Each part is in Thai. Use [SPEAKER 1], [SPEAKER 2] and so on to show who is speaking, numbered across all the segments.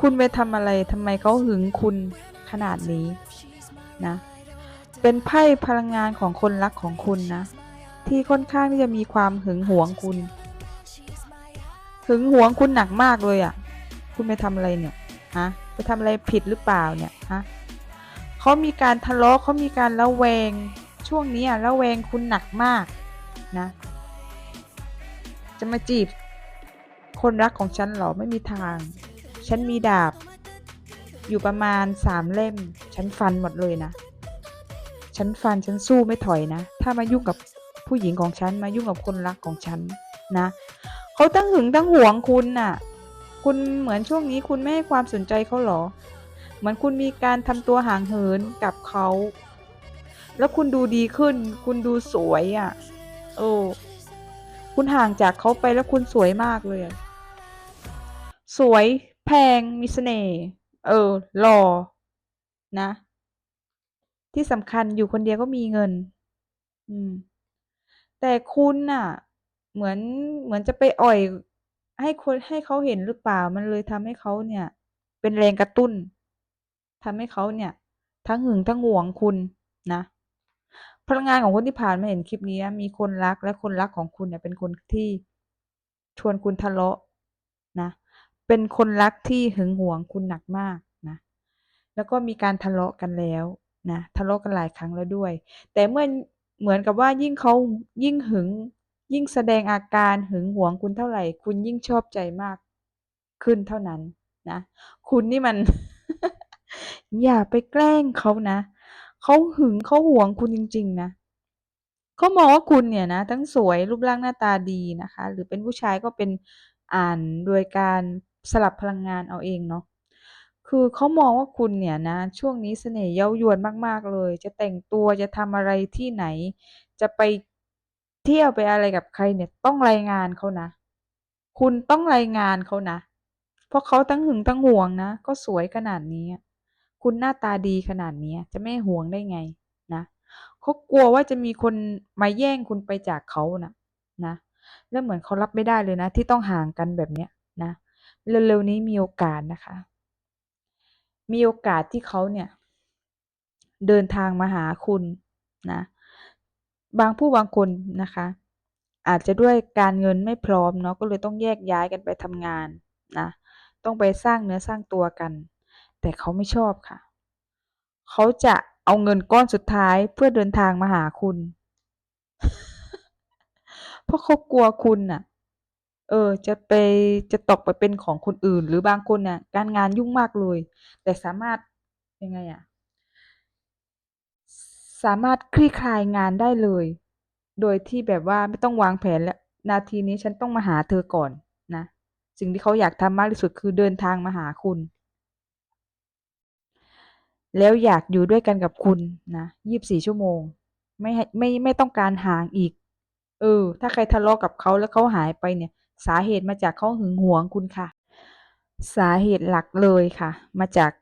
[SPEAKER 1] คุณไปทำอะไรทำไมเขาหึงคุณขนาดนี้นะ เป็นไพ่พลังงานของคนรักของคุณนะ ที่ค่อนข้างที่จะมีความหึงหวงคุณ หึงหวงคุณหนักมากเลยอะ่ะ คุณไปทำอะไรเนี่ยฮะไปทำอะไรผิดหรือเปล่าเนี่ยฮะเขามีการทะเลาะเขามีการระแวงช่วงนี้อะระแวงคุณหนักมากนะ จะมาจีบคนรักของฉันหรอไม่มีทาง ฉันมีดาบ อยู่ประมาณสามเล่ม ฉันฟันหมดเลยนะ ฉันฟันฉันสู้ไม่ถอยนะ ถ้ามายุ่งกับผู้หญิงของฉันมายุ่งกับคนรักของฉันนะเขาตั้งหึงตั้งหวงคุณน่ะ คุณเหมือนช่วงนี้คุณไม่ให้ความสนใจเขาเหรอ เหมือนคุณมีการทำตัวห่างเหินกับเขา แล้วคุณดูดีขึ้น คุณดูสวยอะ โอ้คุณห่างจากเขาไปแล้วคุณสวยมากเลย สวย แพงมีเสน่ห์เออหล่อนะ ที่สำคัญอยู่คนเดียวก็มีเงิน อืม แต่คุณน่ะ เหมือนเหมือนจะไปอ่อย ให้คนให้เขาเห็นหรือเปล่า มันเลยทำให้เขาเนี่ย เป็นแรงกระตุ้นทำให้เขาเนี่ย ทั้งหึงทั้งหวงคุณนะพลังงานของคนที่ผ่านมาเห็นคลิปนี้มีคนรักและคนรักของคุณเนี่ยเป็นคนที่ชวนคุณทะเลาะนะ เป็นคนรักที่หึงหวงคุณหนักมากนะ แล้วก็มีการทะเลาะกันแล้วนะทะเลาะกันหลายครั้งแล้วด้วย แต่เมื่อเหมือนกับว่ายิ่งเขายิ่งหึง ยิ่งแสดงอาการหึงหวงคุณเท่าไหร่ คุณยิ่งชอบใจมากขึ้นเท่านั้นนะ คุณนี่มัน อย่าไปแกล้งเขานะเขาหึงเขาหวงคุณจริง ๆ นะเขามองว่าคุณเนี่ยนะ ทั้งสวยรูปร่างหน้าตาดีนะคะ หรือเป็นผู้ชายก็เป็นอ่านโดยการ สลับพลังงานเอาเองเนาะคือเขามองว่าคุณเนี่ยนะ ช่วงนี้เสน่ห์เย้ายวนมาก ๆ เลย จะแต่งตัวจะทำอะไรที่ไหน จะไปเที่ยวไปอะไรกับใครเนี่ยต้องรายงานเขานะ คุณต้องรายงานเขานะ เพราะเขาตั้งหึงตั้งห่วงนะ ก็สวยขนาดนี้ คุณหน้าตาดีขนาดนี้จะไม่ห่วงได้ไงนะเขากลัวว่าจะมีคนมาแย่งคุณไปจากเขานะนะ แล้วเหมือนเขารับไม่ได้เลยนะ ที่ต้องห่างกันแบบเนี้ย เร็วๆนี้มีโอกาสนะคะ มีโอกาสที่เขาเนี่ย เดินทางมาหาคุณนะ บางผู้บางคนนะคะ อาจจะด้วยการเงินไม่พร้อมเนาะก็เลยต้องแยกย้ายกันไปทำงานนะต้องไปสร้างเนื้อสร้างตัวกัน แต่เขาไม่ชอบค่ะ เขาจะเอาเงินก้อนสุดท้ายเพื่อเดินทางมาหาคุณ เพราะเขากลัวคุณน่ะ เออ จะไปจะตกไปเป็นของคนอื่น หรือบางคนน่ะ การงานยุ่งมากเลย แต่สามารถยังไงอะสามารถคลี่คลายงานได้เลย โดยที่แบบว่าไม่ต้องวางแผนแล้ว นาทีนี้ฉันต้องมาหาเธอก่อนนะ สิ่งที่เขาอยากทำมากที่สุดคือเดินทางมาหาคุณ แล้วอยากอยู่ด้วยกันกับคุณนะ24ชั่วโมง ไม่ไม่ไม่ต้องการห่างอีก เออ ถ้าใครทะเลาะกับเขาแล้วเขาหายไปเนี่ย สาเหตุมาจากเขาหึงหวงคุณค่ะ สาเหตุหลักเลยค่ะ มาจาก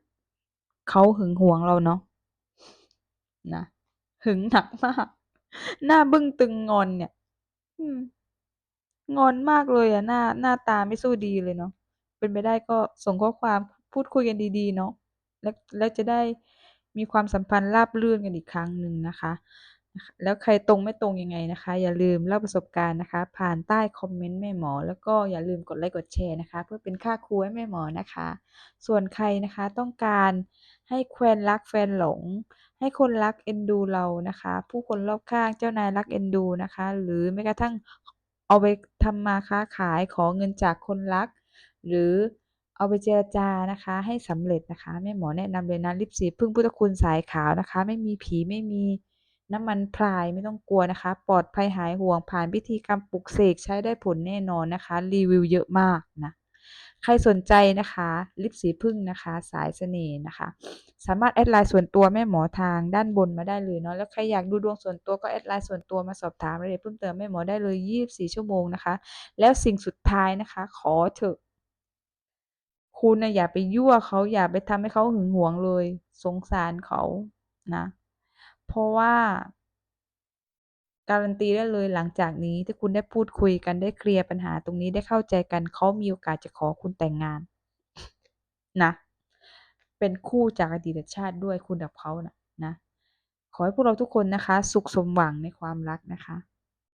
[SPEAKER 1] เขาหึงหวงเราเนาะนะหึงหนักมาก หน้าบึ้งตึงงอนเนี่ยงอนมากเลยอะหน้าหน้าตาไม่สู้ดีเลยเนาะเป็นไปได้ก็ส่งข้อความพูดคุยกันดี ๆ เนาะแล้วแล้วจะได้มีความสัมพันธ์ราบรื่นกันอีกครั้งหนึ่งนะคะ แล้วใครตรงไม่ตรงยังไงนะคะ อย่าลืมเล่าประสบการณ์นะคะ ผ่านใต้คอมเมนต์แม่หมอ แล้วก็อย่าลืมกดไลค์กดแชร์นะคะ เพื่อเป็นค่าครูให้แม่หมอนะคะ ส่วนใครนะคะต้องการให้แควนรักแฟนหลง ให้คนรักเอ็นดูเรานะคะ ผู้คนรอบข้างเจ้านายรักเอ็นดูนะคะ หรือแม้กระทั่งเอาไปทำมาค้าขายขอเงินจากคนรัก หรือเอาไปเจรจานะคะ ให้สำเร็จนะคะแม่หมอแนะนำเลยนะลิปสีพึ่งพุทธคุณสายขาวนะคะ ไม่มีผีไม่มี น้ำมันพรายไม่ต้องกลัวนะคะ ปลอดภัยหายห่วงผ่านพิธีกรรมปลุกเสกใช้ได้ผลแน่นอนนะคะ รีวิวเยอะมากนะใครสนใจนะคะ ลิปสีพึ่งนะคะ สายเสน่ห์นะคะ สามารถแอดไลน์ส่วนตัวแม่หมอทางด้านบนมาได้เลยเนาะแล้วใครอยากดูดวงส่วนตัวก็แอดไลน์ส่วนตัวมาสอบถามรายละเอียดเพิ่มเติมแม่หมอได้เลย 24 ชั่วโมงนะคะ แล้วสิ่งสุดท้ายนะคะ ขอเถอะ คุณนะอย่าไปยั่วเขาอย่าไปทำให้เขาหึงหวงเลย สงสารเขานะ เพราะว่า การันตีได้เลยหลังจากนี้ถ้าคุณได้พูดคุยกันได้เคลียร์ปัญหาตรงนี้ได้เข้าใจกันเขามีโอกาสจะขอคุณแต่งงาน นะ เป็นคู่จากอดีตชาติด้วยคุณกับเขานะนะ ขอให้พวกเราทุกคนนะคะ สุขสมหวังในความรักนะคะ